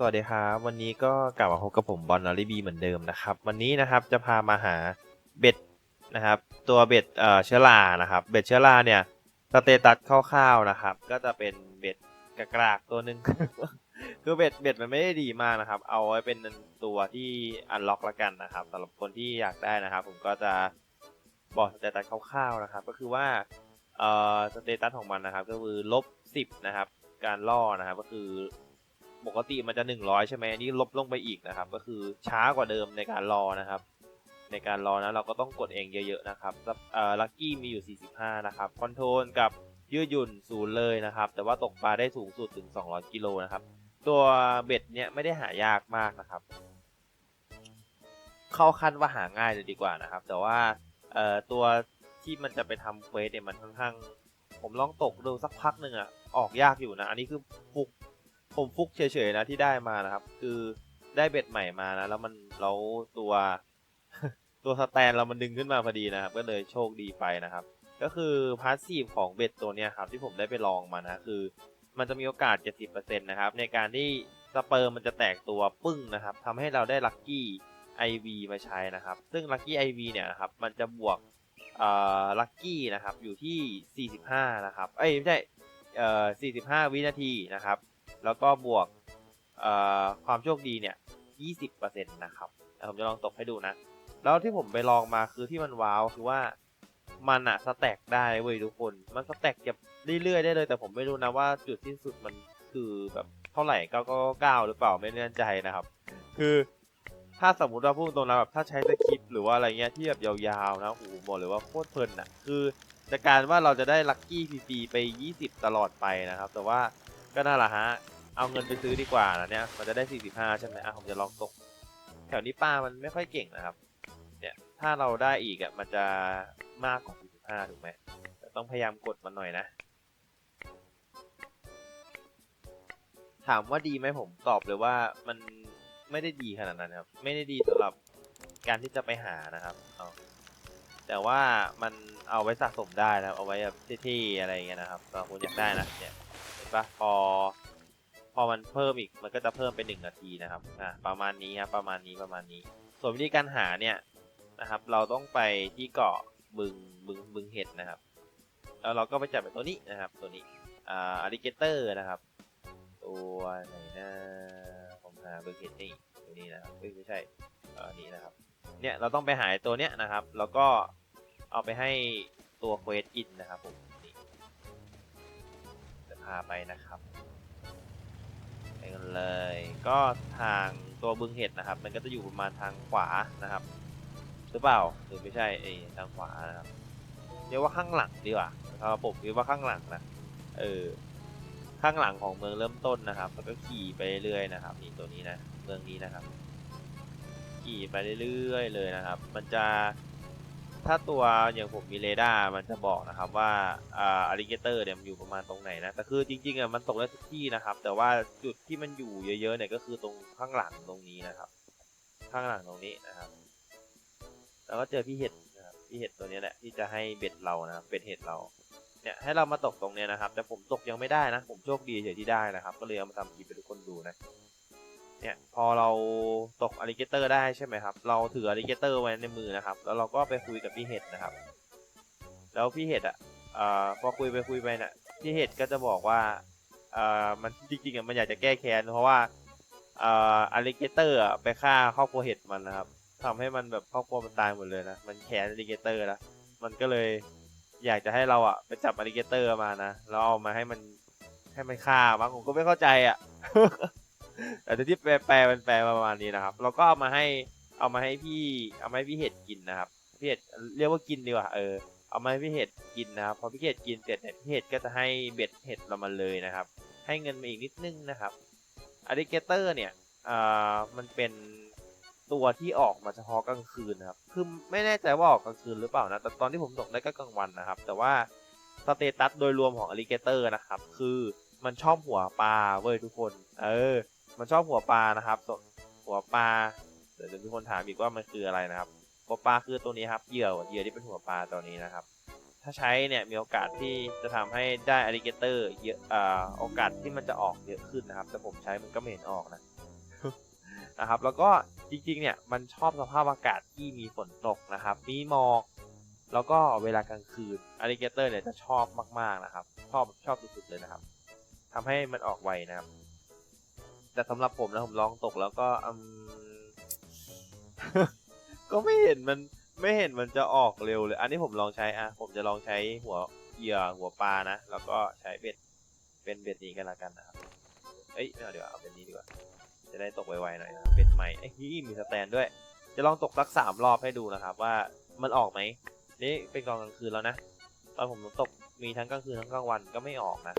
สวัสดีครับวันนี้ก็กลับมาพบกับผมบอลนอริบีเหมือนเดิมนะครับ วันนี้นะครับจะพามาหาเบ็ดนะครับ ตัวเบ็ดเอ่อเชื้อรานะครับ เบ็ดเชื้อราเนี่ยสเตตัสคร่าวๆนะครับ ก็จะเป็นเบ็ดกระกรากตัวหนึ่งคือเบ็ดเบ็ดมันไม่ได้ดีมากนะครับ เอาไว้เป็นตัวที่อันล็อกละกันนะครับสำหรับคนที่อยากได้นะครับ ผมก็จะบอกสเตตัสคร่าวๆนะครับ ก็คือว่าเอ่อสเตตัสของมันนะครับ ก็คือลบสิบนะครับ การล่อนะครับก็คือ ปกติมันจะ 100 ใช่ไหมอันนี้ลบลงไปอีกนะครับ ก็คือช้ากว่าเดิมในการรอนะครับ ในการรอนะเราก็ต้องกดเองเยอะๆนะครับเอ่อลัคกี้มีอยู่ 45 นะครับคอนโทรลกับยืดหยุ่นศูนย์เลยนะครับ แต่ว่าตกปลาได้สูงสุดถึง 200 กิโลนะครับ ตัวเบ็ดเนี้ยไม่ได้หายากมากนะครับ เข้าขั้นว่าหาง่ายเลยดีกว่านะครับ แต่ว่าเอ่อตัวที่มันจะไปทำเควสเนี่ยมันค่อนข้าง ผมลองตกดูสักพักหนึ่งอะออกยากอยู่นะ อันนี้คือฟุก ผมฟุกเฉยๆนะที่ได้มานะครับ คือได้เบ็ดใหม่มานะ แล้วมันแล้วตัวตัวสแตนเรามันดึงขึ้นมาพอดีนะครับ ก็เลยโชคดีไปนะครับ ก็คือพาสซีฟของเบ็ดตัวนี้ครับที่ผมได้ไปลองมานะคือ มันจะมีโอกาส 70%นะครับในการที่สเปิร์มมันจะแตกตัวปึ้งนะครับทำให้เราได้ลัคกี้ IV มาใช้นะครับ ซึ่งลัคกี้ IV เนี่ยนะครับมันจะบวกเออลัคกี้นะครับอยู่ที่ 45 นะครับ เอ้ยไม่ใช่เอ่อ45 วินาทีนะครับ แล้วก็บวกความโชคดีเนี่ย 20%นะครับผมจะลองตกให้ดูนะ แล้วที่ผมไปลองมาคือที่มันว้าวคือว่ามันอะสแต็กได้เว้ยทุกคน มันสแต็กจะเรื่อยๆได้เลย แต่ผมไม่รู้นะว่าจุดสิ้นสุดมันคือแบบเท่าไหร่999หรือเปล่าไม่แน่ใจนะครับ คือถ้าสมมติว่าพูดตรงนะแบบถ้าใช้สคริปต์หรือว่าอะไรเงี้ยที่แบบยาวๆนะโอ้โหบอกเลยว่าโคตรเพลินอะคือในการว่าเราจะได้ลัคกี้ฟรีๆไป 20 ตลอดไปนะครับ แต่ว่า ก็น่าละฮะ เอาเงินไปซื้อดีกว่านะเนี่ย มันจะได้ 45 ใช่ไหมอะผมจะลองตก แถวนี้ปลามันไม่ค่อยเก่งนะครับ เนี่ย ถ้าเราได้อีกอะ มันจะมากกว่า 45 ถูกไหมต่ต้องพยายามกดมันหน่อยนะ ถามว่าดีไหมผมตอบเลยว่ามันไม่ได้ดีขนาดนั้นครับ ไม่ได้ดีสำหรับการที่จะไปหานะครับเอาแต่ว่ามันเอาไว้สะสมได้นะเอาไว้แบบเท่ๆอะไรเงี้ยนะครับสำหรับคนอยากได้นะเนี่ย ปะพอ พอมันเพิ่มอีกมันก็จะเพิ่มเป็นหนึ่งนาทีนะครับอ่าประมาณนี้ครับประมาณนี้ประมาณนี้ ส่วนวิธีการหาเนี่ยนะครับ เราต้องไปที่เกาะบึงบึงบึงเห็ดนะครับ แล้วเราก็ไปจับเป็นตัวนี้นะครับ ตัวนี้อ่าอลิเกเตอร์นะครับตัวไหนนะผมหาบึงเห็ดนี่ตัวนี้นะครับไม่ใช่เออนี่นะครับ เนี่ยเราต้องไปหาตัวเนี้ยนะครับ แล้วก็เอาไปให้ตัวเควสกินนะครับผมาไปนะครับไปกันเลย ก็ทางตัวบึงเห็ดนะครับ มันก็จะอยู่ประมาณทางขวานะครับ หรือเปล่าหรือไม่ใช่เอยทางขวานะครับเรียกว่าข้างหลังดีกว่าครับผมเรียกว่าข้างหลังนะเออข้างหลังของเมืองเริ่มต้นนะครับ แล้วก็ขี่ไปเรื่อยๆนะครับนี่ตัวนี้นะเมืองนี้นะครับ ขี่ไปเรื่อยๆเลยนะครับ มันจะ ถ้าตัวอย่างผมมีเรดาร์มันจะบอกนะครับว่าอ่าอลิเกเตอร์เนี่ยมันอยู่ประมาณตรงไหนนะแต่คือจริงๆอะมันตกได้ทุกที่นะครับ แต่ว่าจุดที่มันอยู่เยอะๆเนี่ยก็คือตรงข้างหลังตรงนี้นะครับ ข้างหลังตรงนี้นะครับ แล้วก็เจอพี่เห็ดนะครับพี่เห็ดตัวนี้แหละที่จะให้เบ็ดเรานะครับเบ็ดเห็ดเราเนี่ยให้เรามาตกตรงเนี้ยนะครับ แต่ผมตกยังไม่ได้นะ ผมโชคดีเฉยที่ได้นะครับ ก็เลยเอามาทำคลิปให้ทุกคนดูนะ เนี่ยพอเราตกอลิเกเตอร์ได้ใช่ไหมครับ เราถืออลิเกเตอร์ไว้ในมือนะครับ แล้วเราก็ไปคุยกับพี่เห็ดนะครับ แล้วพี่เห็ดอะอ่าพอคุยไปคุยไปเนี่ยพี่เห็ดก็จะบอกว่าอ่ามันจริงๆอะมันอยากจะแก้แค้นเพราะว่าอาอลิเกเตอร์ไปฆ่าครอบครัวเห็ดมันนะครับทำให้มันแบบครอบครัวมันตายหมดเลยนะมันแค้นอลิเกเตอร์นะมันก็เลยอยากจะให้เราอะไปจับอลิเกเตอร์มานะแล้วเอามาให้มันให้มันฆ่ามั้งผมก็ไม่เข้าใจอะ แต่ที่แปลแปลมันแปลประมาณนี้นะครับ เราก็เอามาให้เอามาให้พี่เอามาให้พี่เห็ดกินนะครับพี่เห็ดเรียกว่ากินดีกว่าเออเอามาให้พี่เห็ดกินนะครับพอพี่เห็ดกินเสร็จเนี่ยพี่เห็ดก็จะให้เบ็ดเห็ดเรามาเลยนะครับ ให้เงินมาอีกนิดนึงนะครับอ l ิเกเตอร์เนี่ยอ่ามันเป็นตัวที่ออกมาเฉพาะกลางคืนนะครับ คือไม่แน่ใจว่าออกกลางคืนหรือเปล่านะ แต่ตอนที่ผมตกได้ก็กลางวันนะครับ แต่ว่าสเตตัสโดยรวมของอ l ิเกเตอร์นะครับ คือมันชอบหัวปลาเว้ยทุกคน เออ มันชอบหัวปลานะครับส่วหัวปลาเดี๋ยวจะมีคนถามอีกว่ามันคืออะไรนะครับหัวปลาคือตัวนี้ครับเหยื่อเหยื่อที่เป็นหัวปลาตัวนี้นะครับ ถ้าใช้เนี่ยมีโอกาสที่จะทำให้ได้อลิเกเตอร์เยอะอ่าโอกาสที่มันจะออกเยอะขึ้นนะครับ แต่ผมใช้มันก็ไม่เห็นออกนะนะครับ แล้วก็จริงๆเนี่ยมันชอบสภาพอากาศที่มีฝนตกนะครับ มีหมอกแล้วก็เวลากลางคืนอลิเกเตอร์เนี่ยจะชอบมากๆนะครับ ชอบชอบสุดๆเลยนะครับทำให้มันออกไวนะครับ แต่สำหรับผมนะผมลองตกแล้วก็อืม ก็ไม่เห็นมันไม่เห็นมันจะออกเร็วเลย อันนี้ผมลองใช้อะผมจะลองใช้หัวเหยื่อหัวปลานะ แล้วก็ใช้เบ็ดเป็นเบ็ดนี้กันละกันนะครับ เอ้ยไม่เอาดีกว่าเอาเป็นนี้ดีกว่า จะได้ตกไวๆหน่อยนะเบ็ดใหม่ไอ้ยมีสแตนด้วย จะลองตกสักสามรอบให้ดูนะครับ ว่ามันออกไหมนี่เป็นกลางคืนแล้วนะ ตอนผมตกมีทั้งกลางคืนทั้งกลางวันก็ไม่ออกนะ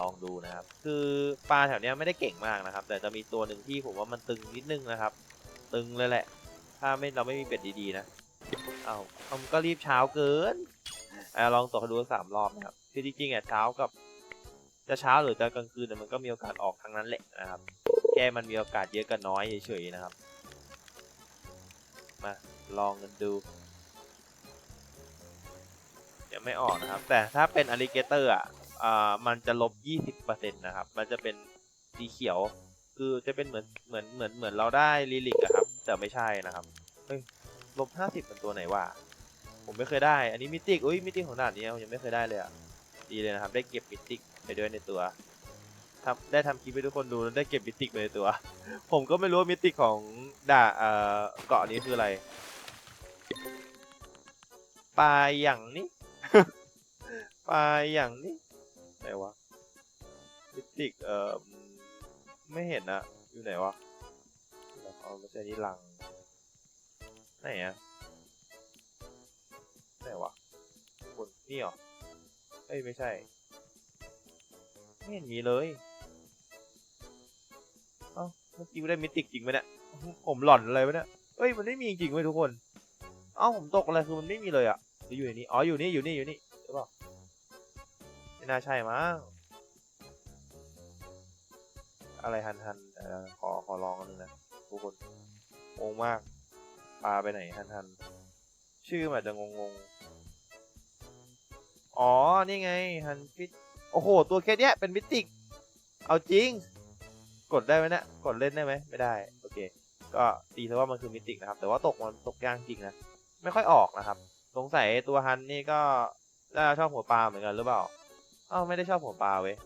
ลองดูนะครับ คือปลาแถวเนี้ยไม่ได้เก่งมากนะครับ แต่จะมีตัวหนึ่งที่ผมว่ามันตึงนิดนึงนะครับ ตึงเลยแหละ ถ้าไม่เราไม่มีเป็ดดีๆนะเอาเอามันก็รีบเช้าเกินอะลองตกดูสามรอบนะครับคือจริงๆอะเช้ากับจะเช้าหรือจะกลางคืนเนี่ยมันก็มีโอกาสออกทั้งนั้นแหละนะครับ แค่มันมีโอกาสเยอะกับน้อยเฉยๆนะครับ มาลองกันดูยังไม่ออกนะครับ แต่ถ้าเป็นอ l ลิเกเตอร์อะ อ่ามันจะลบ 20%นะครับ มันจะเป็นสีเขียว คือจะเป็นเหมือนเหมือนเหมือนเหมือนเราได้ลิลิกอะครับ แต่ไม่ใช่นะครับเฮ้ยลบ 50เป็นตัวไหนวะผมไม่เคยได้ อันนี้มิติกอุ้ยมิติกของด่านนี้ผมยังไม่เคยได้เลยอะดีเลยนะครับ ได้เก็บมิติกไปด้วยในตัวทำได้ทำคลิปให้ทุกคนดูแล้วได้เก็บมิติกไปในตัว ผมก็ไม่รู้มิติกของด่าเอ่อเกาะนี้คืออะไรปลาอย่างนี้ปลาอย่างนี้ นวะมิติกเอ่อไม่เห็นอะอยู่ไหนวะเอาไม่ใช่นี่ลังไหนอะไหนวะบนนี่เหรอเอ้ยไม่ใช่ไม่เห็นมีเลยเอ้าเมื่อกี้ได้มิติกจริงไหมเนี่ยผมหล่อนอะไรวะเนี่ยเอ้ยมันไม่มีจริงเว้ยทุกคน เอ้าผมตกอะไรคือมันไม่มีเลยอะอยู่ในนี้อ๋ออยู่นี่อยู่นี่อยู่นี่ น่าใช่มั้ง อะไรฮันฮันเอ่อขอขอลองกันหนึ่งนะทุกคนงงมาก ปลาไปไหนฮันฮันชื่อมันอาจจะงงงๆอ๋อ นี่ไงฮันฟิตโอ้โห ตัวแค่เนี้ยเป็นมิติก เอาจริง กดได้ไหมเนี่ยกดเล่นได้ไหม ไม่ได้ โอเค ก็ตีซะว่ามันคือมิติกนะครับ แต่ว่าตกมันตกยากจริงนะ ไม่ค่อยออกนะครับ สงสัยตัวฮันนี่ก็น่าชอบหัวปลาเหมือนกันหรือเปล่า อ้าวไม่ได้ชอบหัวปลาเว้ย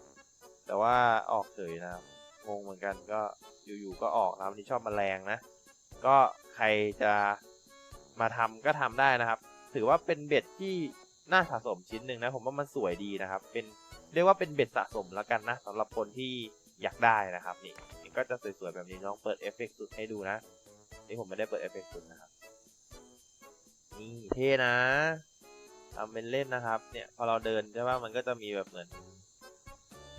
แต่ว่าออกเฉยนะครับงงเหมือนกันก็อยู่ๆก็ออกนะครับวันนี่ชอบแมลงนะ ก็ใครจะมาทำก็ทำได้นะครับ ถือว่าเป็นเบ็ดที่น่าสะสมชิ้นหนึ่งนะ ผมว่ามันสวยดีนะครับ เป็นเรียกว่าเป็นเบ็ดสะสมแล้วกันนะสำหรับคนที่อยากได้นะครับนี่นก็จะสวยๆแบบนี้น้องเปิดเอฟเฟกต์สุดให้ดูนะนี่ผมไม่ได้เปิดเอฟเฟกต์สุดนะครับนี่เท่นะ ทำเป็นเล่นนะครับ เนี่ยพอเราเดินใช่ปะมันก็จะมีแบบเหมือน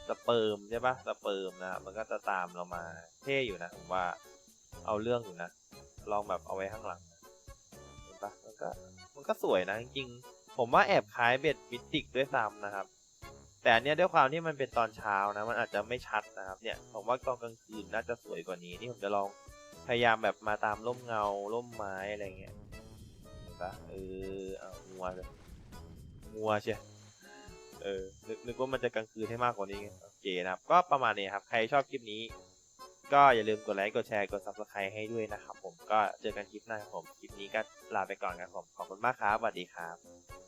สเปิร์มใช่ปะสเปิร์มนะครับมันก็จะตามเรามาเท่อยู่นะผมว่าเอาเรื่องอยู่นะ ลองแบบเอาไว้ข้างหลังเห็นปะมันก็มันก็สวยนะจริงๆผมว่าแอบคล้ายเบ็ดมิติกด้วยซ้ำนะครับ แต่อันเนี้ยด้วยความที่มันเป็นตอนเช้านะ มันอาจจะไม่ชัดนะครับ เนี่ยผมว่าตอนกลางคืนน่าจะสวยกว่านี้นี่ผมจะลองพยายามแบบมาตามร่มเงาร่มไม้อะไรเงี้ยเห็นปะเออเอางัวเลย มัวเชียเออนึกนึกว่ามันจะกลางคืนให้มากกว่านี้โอเคนะครับ ก็ประมาณนี้ครับ ใครชอบคลิปนี้ ก็อย่าลืมกดไลค์ กดแชร์ กด subscribe ให้ด้วยนะครับผม ก็เจอกันคลิปหน้าครับผม คลิปนี้ก็ลาไปก่อนครับผม ขอบคุณมากครับ สวัสดีครับ